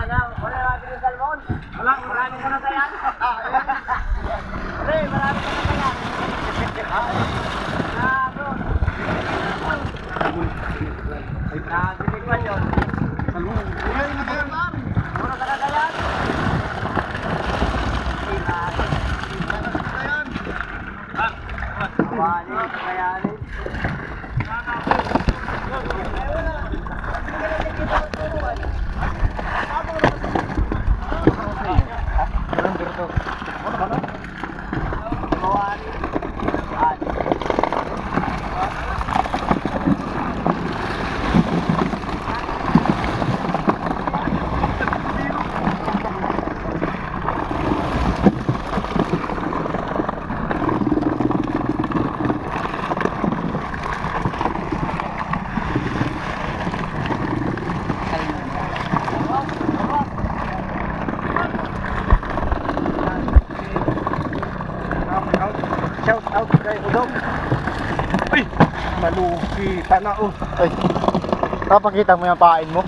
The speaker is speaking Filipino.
Wala na, wala na natin yung salmon. Wala, marami ka na sayan. Pre, marami ka na sayan. Ah, bro. Nakakiligwan yun. Muna ka na sayan. Wali, kakayanin. one. Shout out kay Udong. Uy! Maluki. Tana oh. Ay. Papakita mo yung pain mo.